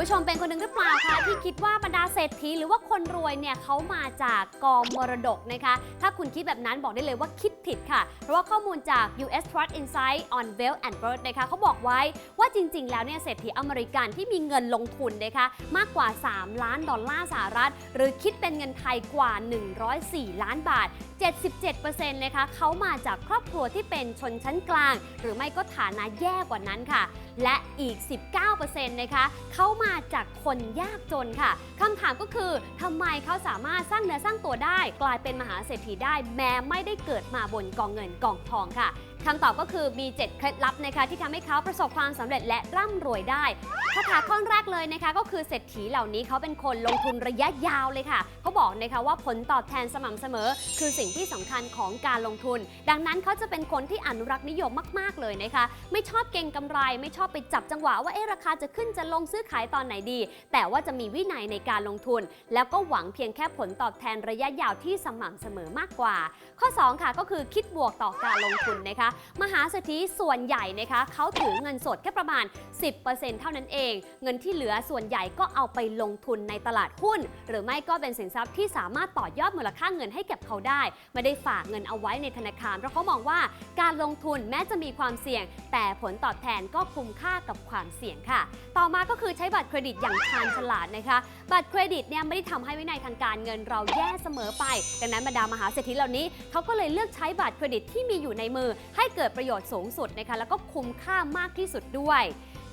ผู้ชมเป็นคนหนึ่งหรือเปล่าคะที่คิดว่าบรรดาเศรษฐีหรือว่าคนรวยเนี่ยเขามาจากกองมรดกนะคะ ถ้าคุณคิดแบบนั้นบอกได้เลยว่าคิดผิดค่ะ เพราะว่าข้อมูลจาก US Trust Insight on Wealth and Birth นะคะเขาบอกไว้ว่าจริง ๆ แล้วเนี่ยเศรษฐีอเมริกันที่มีเงินลงทุนนะคะมากกว่า 3 ล้านดอลลาร์สหรัฐ หรือคิดเป็นเงินไทยกว่า 104 ล้านบาท 77%นะคะเขามาจากครอบครัวที่เป็นชนชั้นกลาง หรือไม่ก็ฐานะแย่กว่านั้นค่ะ และอีก 19%นะคะเขามาจากคนยากจนค่ะคำถามก็คือทำไมเขาสามารถสร้างเนื้อสร้างตัวได้ กลายเป็นมหาเศรษฐีได้แม้ไม่ได้เกิดมาบนกองเงินกองทองค่ะ คำตอบก็คือมี 7 เคล็ดลับนะคะที่ทำให้เขาประสบความสำเร็จและร่ำรวยได้คาถาข้อแรกเลยนะคะ ก็คือเศรษฐีเหล่านี้เขาเป็นคนลงทุนระยะยาวเลยค่ะเขาบอกนะคะว่าผลตอบแทนสม่ำเสมอ คือสิ่งที่สำคัญของการลงทุน ดังนั้นเขาจะเป็นคนที่อนุรักษ์นิยมมากๆเลยนะคะ ไม่ชอบเก็งกำไร ไม่ชอบไปจับจังหวะว่าเอ๊ะราคาจะขึ้นจะลงซื้อขายตอนไหนดี แต่ว่าจะมีวินัยในการลงทุน แล้วก็หวังเพียงแค่ผลตอบแทนระยะยาวที่สม่ำเสมอมากกว่า ข้อ 2 ค่ะก็คือคิดบวกต่อการลงทุนนะคะมหาเศรษฐีส่วนใหญ่นะคะเขาถือเงินสดแค่ประมาณ 10%เท่านั้นเอง เงินที่เหลือส่วนใหญ่ก็เอาไปลงทุนในตลาดหุ้น หรือไม่ก็เป็นสินทรัพย์ที่สามารถต่อยอดมูลค่าเงินให้กับเขาได้ ไม่ได้ฝากเงินเอาไว้ในธนาคาร เพราะเขามองว่าการลงทุนแม้จะมีความเสี่ยง แต่ผลตอบแทนก็คุ้มค่ากับความเสี่ยงค่ะ ต่อมาก็คือใช้บัตรเครดิตอย่างชาญฉลาดนะคะ บัตรเครดิตเนี่ยไม่ได้ทำให้วินัยทางการเงินเราแย่เสมอไป ดังนั้นบรรดามหาเศรษฐีเหล่านี้เขาก็เลยเลือกใช้บัตรเครดิตที่มีอยู่ในมือใให้เกิดประโยชน์สูงสุดนะคะแล้วก็คุ้มค่ามากที่สุดด้วย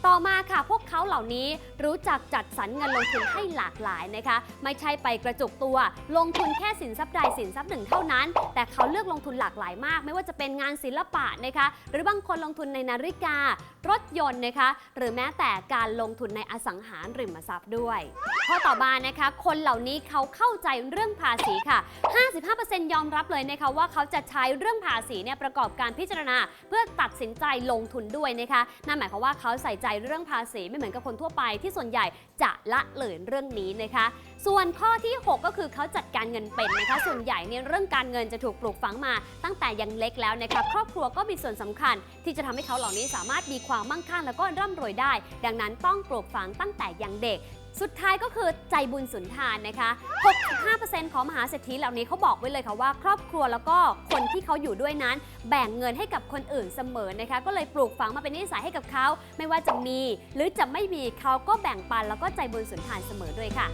ต่อมาค่ะพวกเขาเหล่านี้รู้จักจัดสรรเงินลงทุนให้หลากหลายนะคะ ไม่ใช่ไปกระจุกตัว ลงทุนแค่สินทรัพย์ใดสินทรัพย์หนึ่งเท่านั้น แต่เขาเลือกลงทุนหลากหลายมาก ไม่ว่าจะเป็นงานศิลปะนะคะ หรือบางคนลงทุนในนาฬิกา รถยนต์นะคะ หรือแม้แต่การลงทุนในอสังหาริมทรัพย์ด้วยข้อต่อมานะคะ คนเหล่านี้เขาเข้าใจเรื่องภาษีค่ะ 55%ยอมรับเลยนะคะว่าเขาจะใช้เรื่องภาษีเนี่ยประกอบการพิจารณา เพื่อตัดสินใจลงทุนด้วยนะคะนั่นหมายความว่าเขาใส่ใจเรื่องภาษีไม่เหมือนกับคนทั่วไปที่ส่วนใหญ่จะละเลยเรื่องนี้นะคะ ส่วนข้อที่ 6 ก็คือเขาจัดการเงินเป็นนะคะส่วนใหญ่เนี่ยเรื่องการเงินจะถูกปลูกฝังมา ตั้งแต่ยังเล็กแล้วนะคะครอบครัวก็มีส่วนสำคัญ ที่จะทำให้เขาเหล่านี้สามารถมีความมั่งคั่งแล้วก็ร่ำรวยได้ ดังนั้นต้องปลูกฝังตั้งแต่ยังเด็ก สุดท้ายก็คือใจบุญสุนทานนะคะ65%ของมหาเศรษฐีเหล่านี้เขาบอกไว้เลยค่ะว่า ครอบครัวแล้วก็คนที่เขาอยู่ด้วยนั้น แบ่งเงินให้กับคนอื่นเสมอนะคะ ก็เลยปลูกฝังมาเป็นนิสัยให้กับเขา ไม่ว่าจะมี หรือจะไม่มีเขาก็แบ่งปันแล้วก็ใจบุญสุนทานเสมอด้วยค่ะ